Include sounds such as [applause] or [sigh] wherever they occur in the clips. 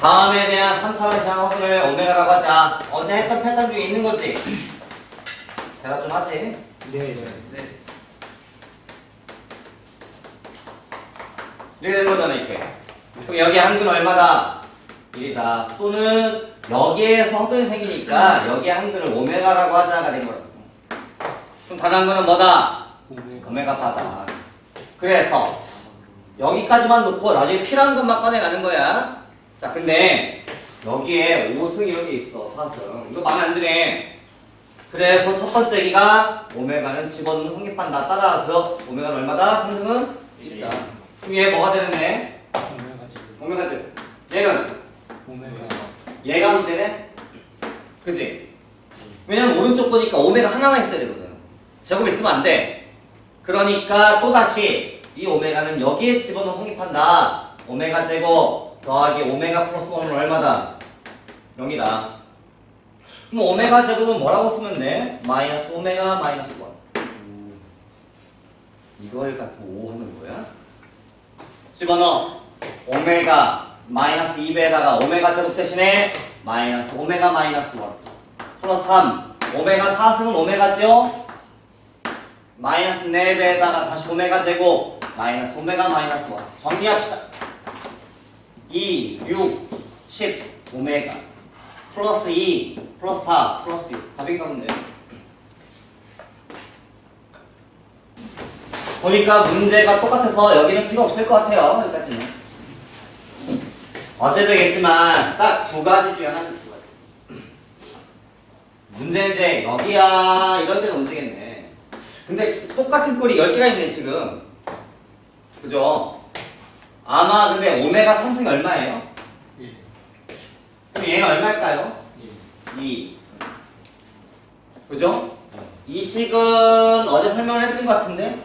다음에 대한 3차원 시간 확인을 오메가라고 하자. 어제 했던 패턴 중에 있는 거지? [clears throat] 대답 좀 하지. 네. 네. 이렇게 된 거잖아, 이렇게. 그럼 여기 한근 얼마다? 1이다. 또는 여기에서 허근이 생기니까 여기 한근을 오메가라고 하자가 된 거라고. 그럼 다른 거는 뭐다? 오메가. 오메가 파다. 그래서 여기까지만 놓고 나중에 필요한 것만 꺼내가는 거야. 자, 근데 여기에 5승 이런 게 있어, 4승. 이거 마음에 안 드네. 그래서 첫 번째 기가 오메가는 집어넣는 성립한다. 따라서 오메가는 얼마다? 3승은 1이다. 그럼 얘 뭐가 되는데? 오메가 지금. 오메가 제 얘는 오메가. 얘가 문제네? 그지? 왜냐면 오른쪽 거니까 오메가 하나만 있어야 되거든. 제곱 있으면 안 돼. 그러니까 또다시 이 오메가는 여기에 집어넣어 성립한다. 오메가 제곱 더하기 오메가 플러스 1은 얼마다? 0이다. 그럼 오메가 제곱은 뭐라고 쓰면 돼? 마이너스 오메가 마이너스 1. 이걸 갖고 5 하는 거야? 집어넣어. 오메가 마이너스 2배에다가 오메가 제곱 대신에 마이너스 오메가 마이너스 1 플러스 3 오메가 4승은 오메가죠? 마이너스 4배에다가 다시 오메가 제곱 마이너스 오메가 마이너스 1 정리합시다 2, 6, 10 오메가. 플러스 2 플러스 4 플러스 6 답인가 본데. 보니까 문제가 똑같아서 여기는 필요 없을 것 같아요 여기까지는. 어제도 얘기했지만 딱 두 가지 중에 하나 두 가지. 문제는 이제 여기야 이런 데가 문제겠네. 근데 똑같은 꼴이 10개가 있네 지금. 그죠? 아마 근데 오메가 상승이 얼마예요? 예. 그럼 얘는 얼마일까요? 예. 2 그죠? 이 식은 어제 설명을 해드린 것 같은데.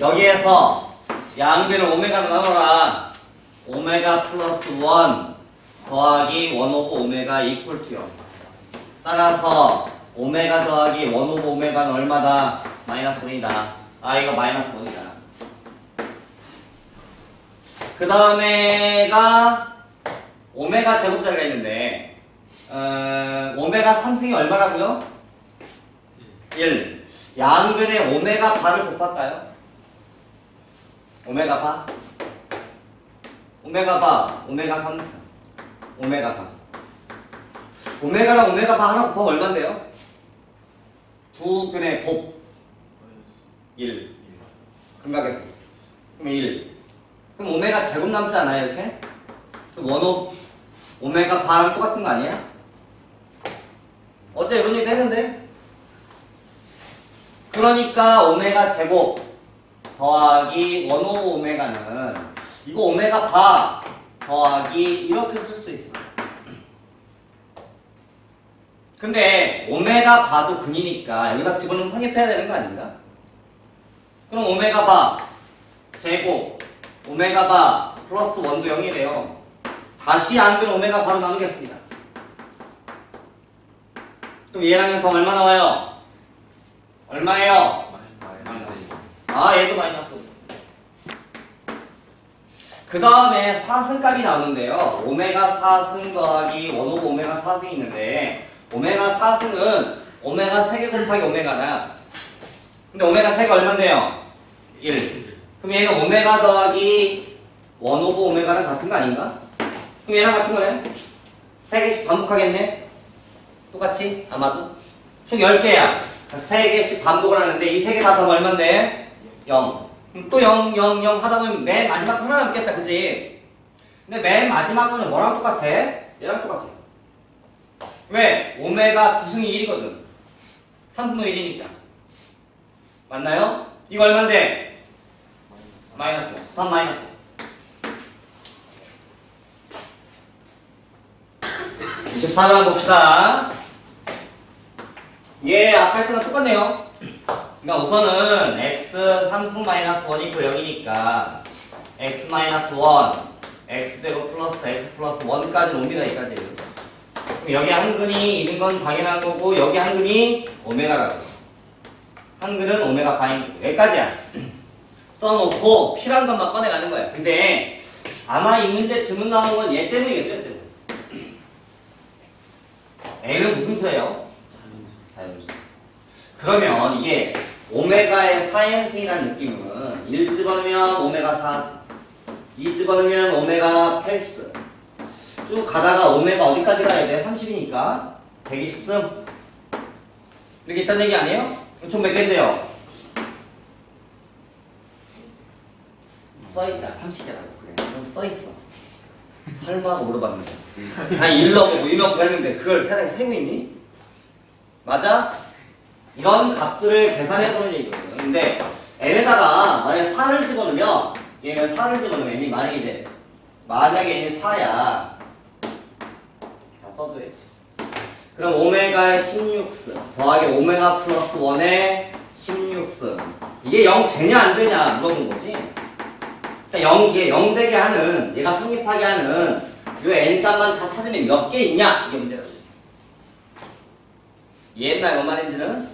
여기에서 양변을 오메가로 나눠라 오메가 플러스 1 더하기 1 오브 오메가 이퀄 투 0 따라서 오메가 더하기 1 오브 오메가는 얼마다? 마이너스 1이다 아 이거 마이너스 1이다 그 다음에가 오메가 제곱자리가 있는데 어, 오메가 3승이 얼마라고요? 1 양변에 오메가 바를 곱할까요? 오메가 바 오메가 바 오메가 3승 오메가 바 오메가랑 오메가 바 하나 곱하면 얼마인데요? 두 근의 곱 1. 금각에서. 그럼 1. 그럼 오메가 제곱 남지 않아요, 이렇게? 원오 오메가 바랑 똑같은 거 아니야? 어제 이런 얘기 했는데? 그러니까 오메가 제곱 더하기 원오 오메가는 이거 오메가 바 더하기 이렇게 쓸 수도 있어. 근데 오메가 바도 근이니까 여기다 집어넣으면 성립해야 되는 거 아닌가? 그럼 오메가 바 제곱 오메가 바 플러스 1도 0이래요. 다시 안근 오메가 바로 나누겠습니다. 그럼 얘랑 얘랑 더 얼마 나와요? 얼마예요? 아 얘도 마이너스 그 다음에 4승값이 나오는데요 오메가 4승 더하기 1 오브 오메가 4승이 있는데 오메가 4승은 오메가 3개 곱하기 오메가나 근데 오메가 3가 얼만데요? 1 그럼 얘는 오메가 더하기 1 오브 오메가랑 같은 거 아닌가? 그럼 얘랑 같은 거네 3개씩 반복하겠네 똑같이 아마도 총 10개야 3개씩 반복을 하는데 이 3개 다 더하면 얼만데? 0. 그럼 또 0, 0, 0 하다 보면 맨 마지막 거 하나 남겠다, 그지? 근데 맨 마지막 거는 뭐랑 똑같아? 얘랑 똑같아. 왜? 오메가 9승이 1이거든. 3분의 1이니까. 맞나요? 이거 얼만데? 마이너스 1. 3 마이너스 24번 봅시다. 예, 아까 했던 거 똑같네요. 그러니까 우선은 x 3승 마이너스 1 이고 0이니까 x 마이너스 1 x 제곱 플러스 x 플러스 1까지 옵니다 여기까지 그럼 여기 한근이 있는 건 당연한 거고 여기 한근이 오메가라고 한근은 오메가 바인 여기까지야 써놓고 필요한 것만 꺼내가는 거야 근데 아마 이 문제 질문 나오는 건 얘 때문이겠죠, 얘 때문에. A는 무슨 수예요? 자연수. 그러면 이게 오메가의 4행승이라는 느낌은 1 집어넣으면 오메가 4스, 2 집어넣으면 오메가 8스. 쭉 가다가 오메가 어디까지 가야 돼? 30이니까 120승. 이렇게 있다는 얘기 아니에요? 총몇 개인데요? 써있다. 30개라고. 그래. 그럼 써있어. 설마 1 넣고 2 넣고 했는데 그걸 세상에 세고 있니? 맞아? 이런 값들을 계산해보는 얘기거든. 근데 n에다가 만약에 4를 집어넣으면 얘는 4를 집어넣으면 n이 만약에 이제 만약에 n이 4야 다 써줘야지. 그럼 오메가의 16스 더하기 오메가 플러스 1의 16스 이게 0 되냐 안 되냐 물어본 거지. 그러니까 0, 이게 0 되게 하는 얘가 성립하게 하는 요 n 값만 다 찾으면 몇 개 있냐 이게 문제라지. 이해했나요 뭔 말인지는?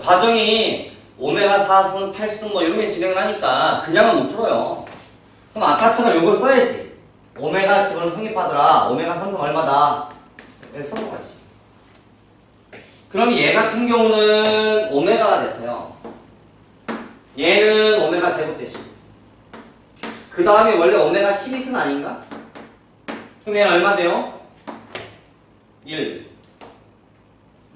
과정이 오메가 4승, 8승 뭐 이런 게 진행을 하니까 그냥은 못 풀어요. 그럼 아까처럼 이걸 써야지. 오메가 지금 성립하더라. 오메가 3승 얼마다? 써먹어야지. 그럼 얘 같은 경우는 오메가가 됐어요. 얘는 오메가 제곱 대신. 그 다음에 원래 오메가 12승 아닌가? 그럼 얘는 얼마 돼요? 1.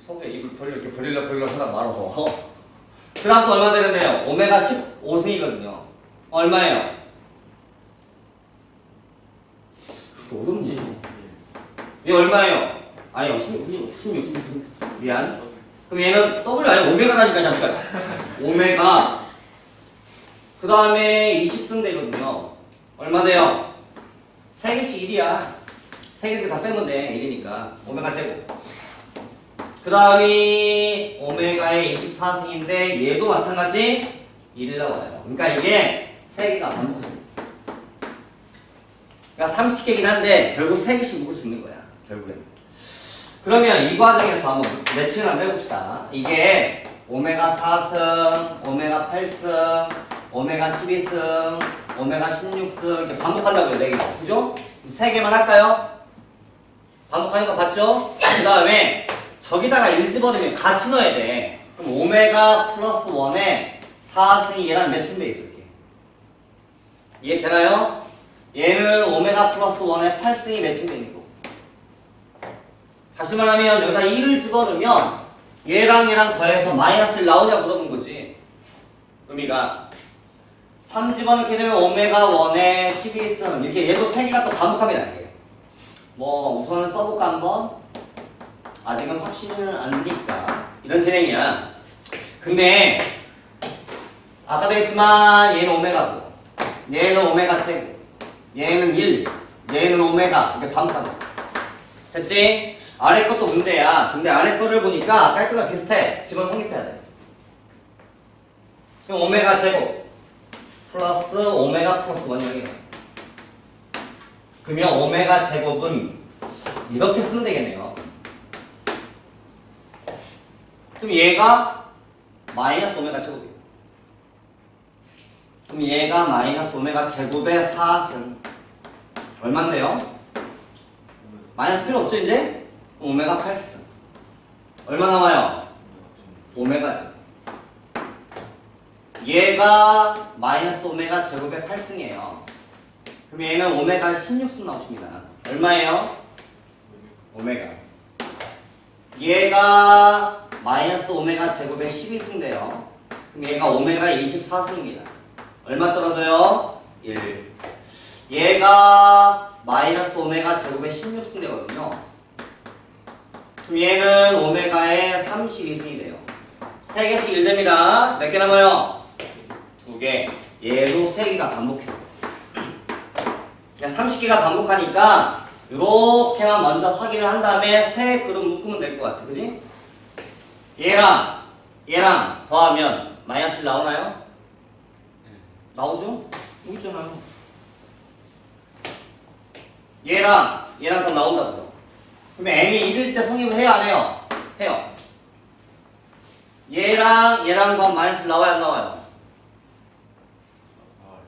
속에 입을 벌려 이렇게 벌리려 벌리려 하다 말아서. [laughs] 그 다음 또 얼마 되는데요? 오메가 15승이거든요. 얼마예요? 어렵니? 얘 얼마예요? 아니요, 16, 16, 16. 미안. 그럼 얘는 W 아니야? 오메가라니까, 자식아. 오메가. 그 다음에 20승 되거든요. 얼마 돼요? 3개씩 1이야. 3개씩 다 빼면 돼. 1이니까. 오메가 제곱. 그 다음이 오메가의 24승인데 얘도 마찬가지 1 나와요. 그러니까 이게 3개가 반복됩니다. 그러니까 30개긴 한데 결국 3개씩 묶을 수 있는 거야. 결국엔. 그러면 이 과정에서 한번 매칭을 한번 해봅시다. 이게 오메가 4승, 오메가 8승, 오메가 12승, 오메가 16승 이렇게 반복한다고요. 4개가. 그죠? 3개만 할까요? 반복하는 거 봤죠? 그 다음에 저기다가 1 집어넣으면 같이 넣어야 돼. 그럼 오메가 플러스 1에 4승이 얘랑 매칭돼 있어 이렇게. 이해 되나요? 얘는 오메가 플러스 1에 8승이 매칭돼 있는 거. 다시 말하면 여기다 2를 집어넣으면 얘랑 얘랑 더해서 마이너스 1 나오냐 물어본 거지. 의미가 3 집어넣게 되면 오메가 1에 12승 이렇게 얘도 3개가 또 반복합니다. 이게. 뭐 우선은 써볼까 한번? 아직은 확신은 안 드니까 이런 진행이야. 근데 아까도 했지만 얘는 오메가고 얘는 오메가 제곱 얘는 1 얘는 오메가 이렇게 반복하는 거 됐지? 아래 것도 문제야. 근데 아래 거를 보니까 깔끔하게 비슷해. 집어 성립해야 돼. 그럼 오메가 제곱 플러스 오메가 플러스 1이야. 그러면 오메가 제곱은 이렇게 쓰면 되겠네요. 그럼 얘가 마이너스 오메가 제곱이에요. 그럼 얘가 마이너스 오메가 제곱의 4승 얼마인데요? 마이너스 필요 없죠 이제? 오메가 8승 얼마 나와요? 오메가 제곱 얘가 마이너스 오메가 제곱의 8승이에요 그럼 얘는 오메가 16승 나오십니다 얼마예요? 오메가 얘가 마이너스 오메가 제곱의 12승 돼요. 그럼 얘가 오메가 24승입니다. 얼마 떨어져요? 1. 얘가 마이너스 오메가 제곱의 16승 되거든요. 그럼 얘는 오메가의 32승이 돼요. 3개씩 1 됩니다. 몇 개 남아요? 2개. 얘도 3개가 반복해요. 그냥 30개가 반복하니까 이렇게만 먼저 확인을 한 다음에 세 그룹 묶으면 될 것 같아. 그지? 얘랑 얘랑 더하면 마이너스 1 나오나요? 나오죠? 여기 있잖아요. 얘랑 얘랑 더 나온다고요. 그러면 n이 1일 때 성립을 해요 안 해요? 해요. 얘랑 얘랑 더 마이너스 1 나와요 안 나와요?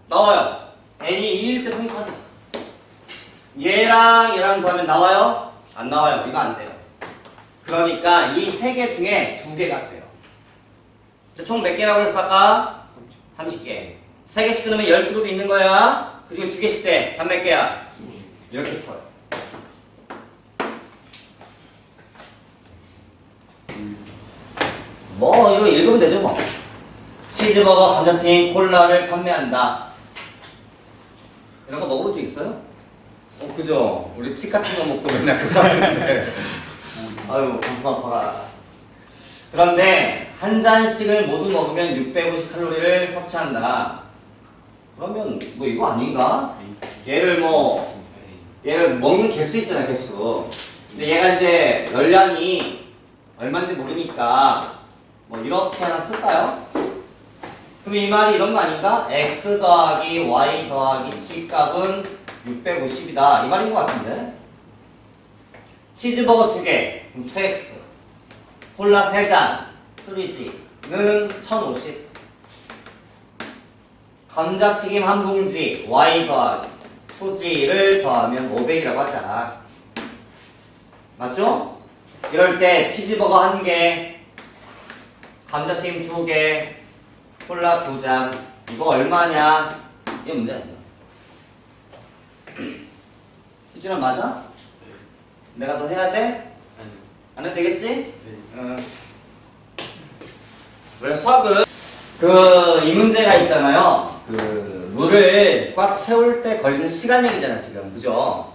나와요. n이 2일 때 성립합니다. 얘랑 얘랑 구하면 나와요? 안 나와요. 이거 안 돼요. 그러니까 이 세 개 중에 두 개가 돼요. 총 몇 개라고 했어 아까? 30개. 세 개씩 끊으면 10그룹이 있는 거야. 그 중에 두 개씩 돼. 단 몇 개야? 이렇게 커요. 뭐 이거 읽으면 되죠 뭐. 치즈버거 감자튀김 콜라를 판매한다. 이런 거 먹어본 적 있어요? 어 그죠. 우리 치 같은 거 먹고 맨날 그거 하는데. [laughs] 아유 가슴 아파라. 그런데 한 잔씩을 모두 먹으면 650 칼로리를 섭취한다. 그러면 뭐 이거 아닌가? 얘를 뭐 얘를 먹는 개수 있잖아 개수. 근데 얘가 이제 열량이 얼마인지 모르니까 뭐 이렇게 하나 쓸까요? 그럼 이 말이 이런 거 아닌가? x 더하기 y 더하기 치값은 650이다. 이 말인 것 같은데? 치즈버거 2개. 그럼 2x 콜라 3잔. 3g는 1050 감자튀김 한 봉지. Y 더하기 2g를 더하면 500이라고 하자. 맞죠? 이럴 때 치즈버거 한 개, 감자튀김 두 개, 콜라 두 잔. 이거 얼마냐? 이게 문제 아니야. [clears throat] 이준아 맞아? 내가 더 해야 돼? 안 해도 되겠지? 응. 원래 수학은 그 이 문제가 있잖아요. 그 물을 꽉 채울 때 걸리는 시간 얘기잖아 지금 그죠?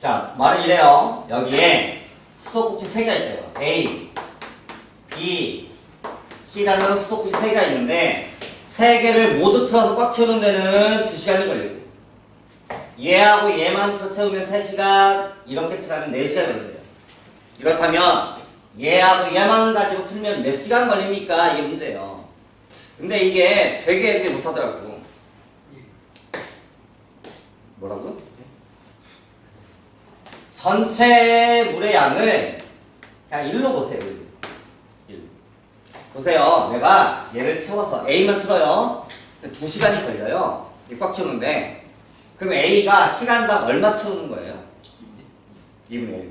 자, 말은 이래요. 여기에 수도꼭지 세 개가 있대요. A, B, C라는 수도꼭지 세 개가 있는데 세 개를 모두 틀어서 꽉 채우는 데는 두 시간이 걸리고 얘하고 얘만 틀어 채우면 3시간 이렇게 칠하면 4시간 걸린대요. 이렇다면 얘하고 얘만 가지고 틀면 몇 시간 걸립니까? 이게 문제예요. 근데 이게 되게 되게 못하더라고. 뭐라고? 전체 물의 양을 그냥 1로 보세요. 1. 1. 보세요. 내가 얘를 채워서 A만 틀어요. 2시간이 걸려요. 이꽉 채우는데. 그럼 A가 시간당 얼마 채우는 거예요? 2분의 1.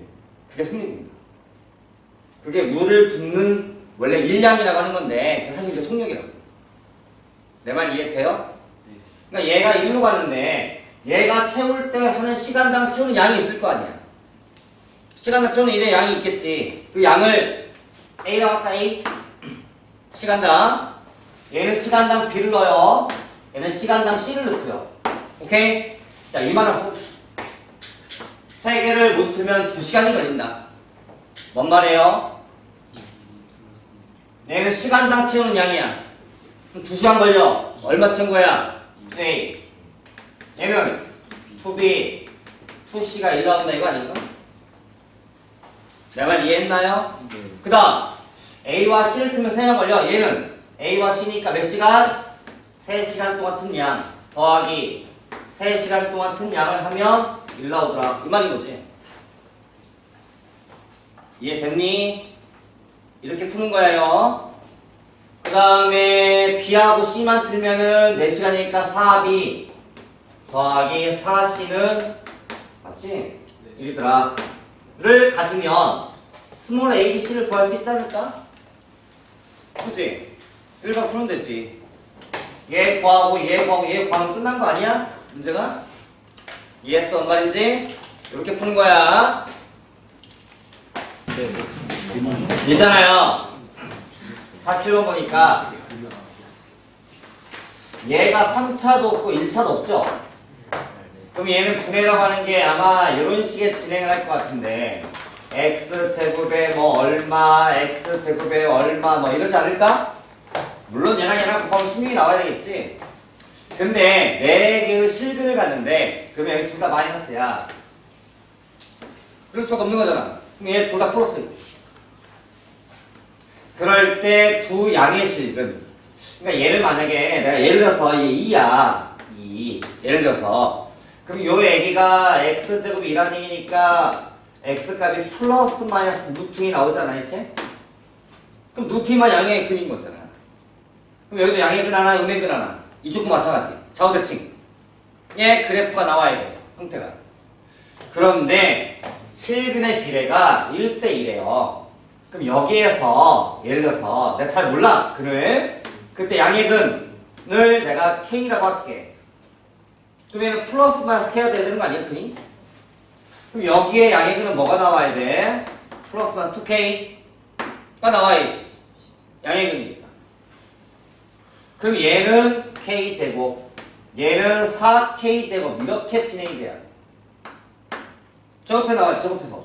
그게 속력입니다. 그게 물을 붓는 원래 일량이라고 하는 건데 사실 그게 속력이라고. 내 말 이해돼요? 그러니까 얘가 1로 가는데 얘가 채울 때 하는 시간당 채우는 양이 있을 거 아니야. 시간당 채우는 일의 양이 있겠지. 그 양을 A라고 할까 A? 시간당. 얘는 시간당 B를 넣어요. 얘는 시간당 C를 넣고요. 오케이? 자, 이만한 후. 세 개를 못 틀면 두 시간이 걸린다. 뭔 말이에요? 얘는 시간당 채우는 양이야. 그럼 두 시간 걸려. 얼마 채운 거야? A. 얘는 2B, 2C가 1 나온다 이거 아닌가? 내말 이해했나요? 그 다음 A와 C를 틀면 3시간 걸려 얘는 A와 C니까 몇 시간? 3시간 동안 튼 양 더하기 3시간 동안 튼 양을 하면 1 나오더라 이 말인 거지 이해됐니? 이렇게 푸는 거예요 그 다음에 B하고 C만 틀면은 4시간이니까 4B 더하기 4C는 맞지? 1이더라 를 가지면 스몰 a, b, c를 구할 수 있지 않을까? 그지? 일반 풀면 되지. 얘 구하고 얘 구하고 얘 구하면 끝난 거 아니야? 문제가? 이해했어? 뭔 말인지? 이렇게 푸는 거야. 있잖아요. 47번 보니까 얘가 3차도 없고 1차도 없죠? 그럼 얘는 분해라고 하는 게 아마 이런 식의 진행을 할 것 같은데 x 제곱에 뭐 얼마, x 제곱에 얼마 뭐 이러지 않을까? 물론 얘랑 얘랑 곱하면 16이 나와야 되겠지. 근데 네 개의 실근을 갔는데 그러면 여기 둘 다 마이너스야. 그럴 수밖에 없는 거잖아. 그럼 얘 둘 다 플러스. 그럴 때 두 양의 실근. 그러니까 얘를 만약에 내가 예를 들어서 얘 2야. 2. 예를 들어서 그럼 요 애기가 x제곱이 1한 얘기니까 x값이 플러스 마이너스 루트이 나오잖아 이렇게 그럼 루트만 양의 근인 거잖아 그럼 여기도 양의 근 하나 음의 근 하나 이쪽도 마찬가지 좌우대칭 얘 그래프가 나와야 돼 형태가. 그런데 실근의 비례가 1대1이에요. 그럼 여기에서 예를 들어서 내가 잘 몰라 근을 그때 양의 근을 내가 K라고 할게. 그러면 플러스 마이너스 돼야 되는 거 아니야 근이? 그럼 여기에 양의근은 뭐가 나와야 돼? 플러스 마이너스 2K가 나와야지. 양의 근이니까. 그럼 얘는 K제곱, 얘는 4K제곱 이렇게 진행이 돼야 돼. 저급해 나와 저급해서.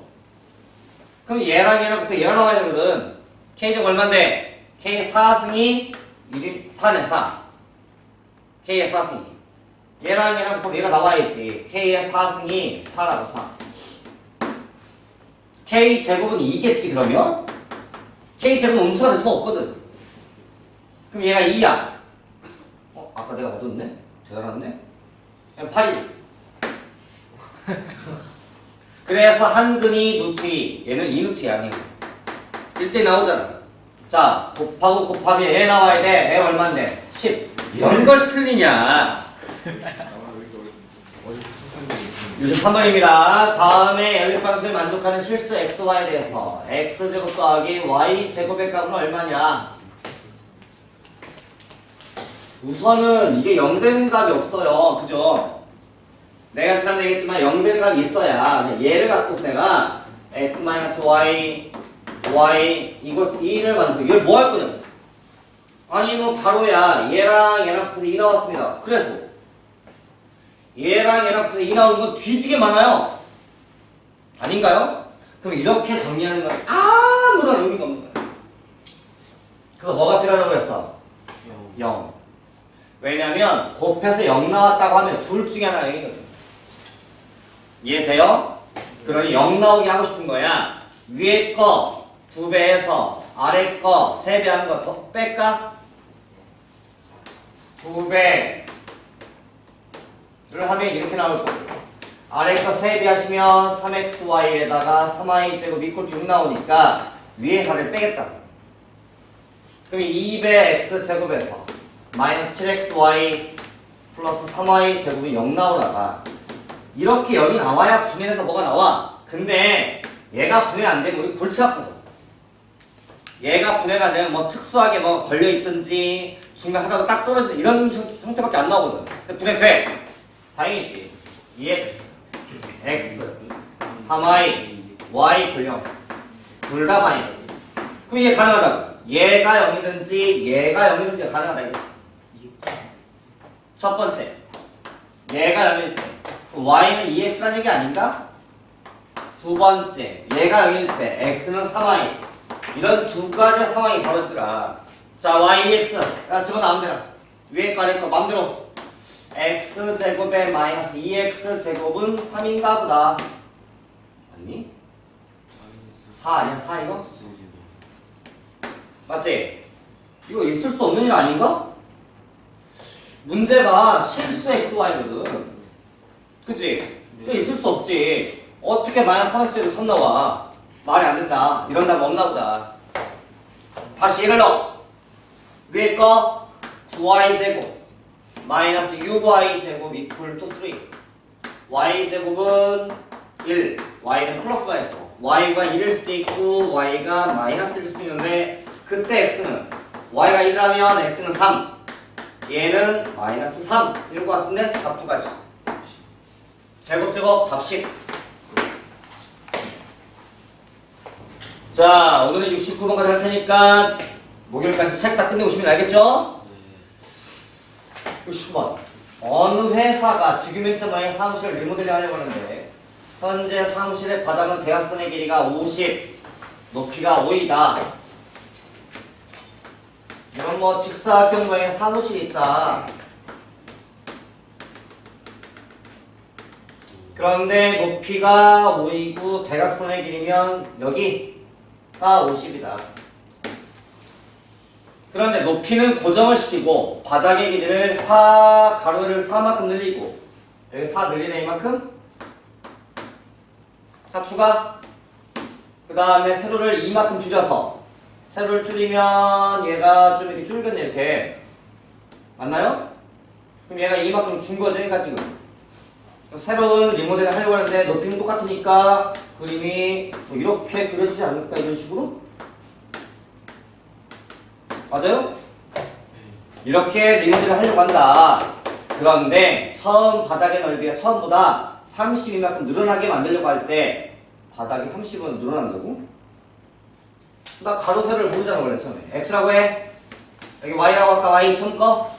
그럼 얘랑 얘랑 곱해 얘가 나와야 되거든. K제곱 얼만데? K 4승이 1인 4네 4. K의 4승이. 얘랑 얘랑 곱하면 얘가 나와야지. K의 4승이 4라고 4. K 제곱은 2겠지 그러면? K 제곱은 음수가 될 수 없거든. 그럼 얘가 2야. 어 아까 내가 얻었네? 대단한데? 그냥 8이. [laughs] 그래서 한근이 누티 얘는 2누티 아니야. 1대 나오잖아. 자 곱하고 곱하면 얘 나와야 돼. 얘 얼만데? 10. 이런 걸 틀리냐? [laughs] 요즘 3번입니다. 다음에 연립방식을 만족하는 실수 xy에 대해서 x제곱 더하기 y제곱의 값은 얼마냐? 우선은 이게 0 되는 값이 없어요. 그죠? 내가 지난번에 얘기했지만 0 되는 값이 있어야 얘를 갖고 내가 x-y y 이걸 2를 만들고 이걸 뭐 할 거냐? 아니 뭐 바로야 얘랑 얘랑 합해서 2 나왔습니다. 그래서 얘랑 얘랑 2 나오는 건 뒤지게 많아요. 아닌가요? 그럼 이렇게 정리하는 건 아무런 의미가 없는 거야. 그거 뭐가 필요하다고 그랬어? 0. 왜냐면 곱해서 0 나왔다고 하면 둘 중에 하나 0이거든. 이해돼요? 그러니 0 나오게 하고 싶은 거야. 위에 거두 배에서 아래 거세배 하는 거더 뺄까? 두배 를 하면 이렇게 나올 거고 아래 거세배 하시면 3xy에다가 3y 제곱 이퀄 6 나오니까 위에 4를 빼겠다. 그럼 2배 x 제곱에서 마이너스 7xy 플러스 3y 제곱이 0 나오다가 이렇게 0이 나와야 분해해서 뭐가 나와. 근데 얘가 분해 안 되면 우리 골치 아프죠. 얘가 분해가 안 되면 뭐 특수하게 뭐 걸려 있든지 중간 하다가 딱 떨어지는 이런 형- 형태밖에 안 나오거든. 근데 분해 돼. 다행이지. 2x, x, 3y, y 분령 둘 다 마이너스. 그럼 이게 가능하다. 얘가 0이든지 얘가 0이든지 가능하다 이게. 첫 번째. 얘가 0일 때 y는 2x라는 얘기 아닌가? 두 번째. 얘가 0일 때 x는 3y. 이런 두 가지 상황이 벌어지더라. 자, y, x. 야, 집어넣으면 되나? 위에 거 아래 거 맘대로. X 제곱에 마이너스 2x 제곱은 3인가 보다. 맞니? 4 아니야? 4 이거? 맞지? 이거 있을 수 없는 일 아닌가? 문제가 실수 xy거든. 그치? 이거 있을 수 없지. 어떻게 마이너스 3x를 3 나와? 말이 안 된다. 이런 답 없나 보다. 다시 넣어. 위에 거 9y 제곱 마이너스 6y 제곱 이퀄 투 3. y 제곱은 1. y는 플러스 마이너스. y가 1일 수도 있고 y가 마이너스일 수도 있는데 그때 x는 y가 1이라면 x는 3. 얘는 마이너스 3. 이런 거 같은데 답 두 가지. 제곱 제곱 답식. 자, 오늘은 69번까지 할 테니까 목요일까지 책 다 끝내오시면 알겠죠? 69번. 어느 회사가 지금 일자마의 사무실을 리모델링 하려고 하는데 현재 사무실의 바닥은 대각선의 길이가 50, 높이가 5이다. 이건 뭐 직사각형 모양의 사무실이 있다. 그런데 높이가 5이고 대각선의 길이면 여기 가 50이다. 그런데 높이는 고정을 시키고 바닥의 길이를 4 가로를 4만큼 늘리고 여기 4 늘리는 이만큼 자 추가 그 다음에 세로를 2만큼 줄여서 세로를 줄이면 얘가 좀 이렇게 줄겠네 이렇게. 맞나요? 그럼 얘가 이만큼 준 거죠 얘가 지금. 새로운 리모델을 하려고 하는데 높이는 똑같으니까 그림이 뭐 이렇게 그려지지 않을까 이런 식으로 맞아요? 이렇게 리모델을 하려고 한다 그런데 처음 바닥의 넓이가 처음보다 30이만큼 늘어나게 만들려고 할 때 바닥이 30은 늘어난다고? 나 가로 세로를 모르잖아 원래 처음에 x라고 해 여기 y라고 할까 y 손 꺼?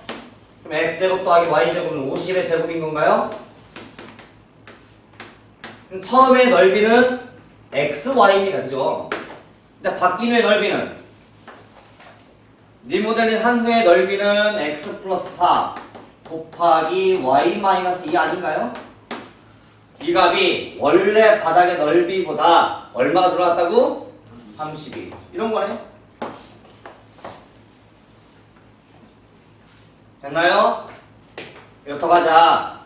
그럼 x제곱 더하기 y제곱은 50의 제곱인 건가요? 그럼 처음의 넓이는 xy입니다 그죠? 근데 바뀐 후의 넓이는 리모델링 한 후의 넓이는 x 플러스 4 곱하기 y 마이너스 2 아닌가요? 이 값이 원래 바닥의 넓이보다 얼마가 들어왔다고? 32 이런 거네 됐나요? 이렇게 가자.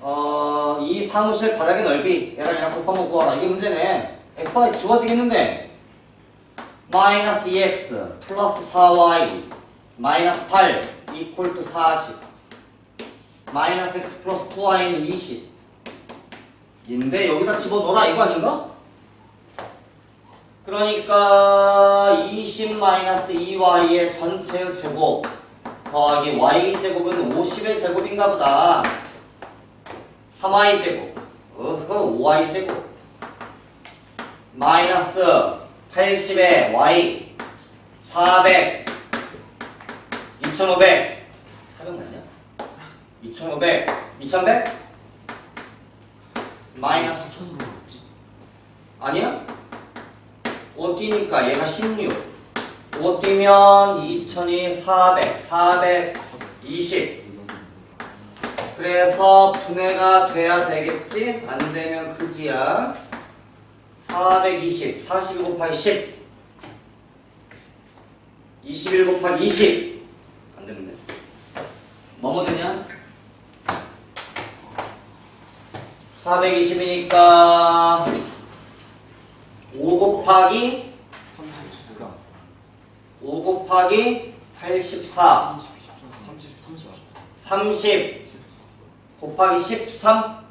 어, 이 사무실 바닥의 넓이. 얘랑 얘랑 곱한번 구하라. 이게 문제네. x가 지워지겠는데 마이너스 2x 플러스 4y 마이너스 8 이퀄 투 40 마이너스 x 플러스 2y는 20 인데 여기다 집어넣어라 이거 아닌가? 그러니까 20 마이너스 2y의 전체의 제곱 더하기 y 제곱은 50의 제곱인가 보다. 3y 제곱. 어허 5y 제곱. 마이너스 80의 y 400 2500 400 맞냐? 2500 2100 마이너스 천으로 맞지? 아니야? 5 뛰니까 얘가 16 5 뛰면 2000이 400 420 그래서 분해가 돼야 되겠지? 안 되면 그지야 420 42 곱하기 10 21 곱하기 20 안 되는데. 뭐뭐 되냐? 420이니까 5 곱하기 34 5 곱하기 84 30 30 30 곱하기 13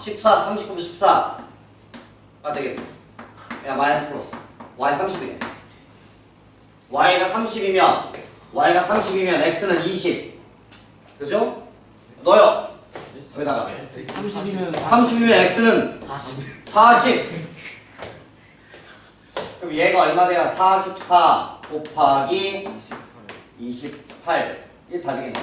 14 30 곱하기 14아 되겠다 야 마이너스 플러스. y 30이네. y가 30이면 y가 30이면 x는 20 그죠? 넣어요. 여기다가. 30이면 30이면 x는 40 40 그럼 얘가 얼마 돼요? 44 곱하기 28 이게 답이겠네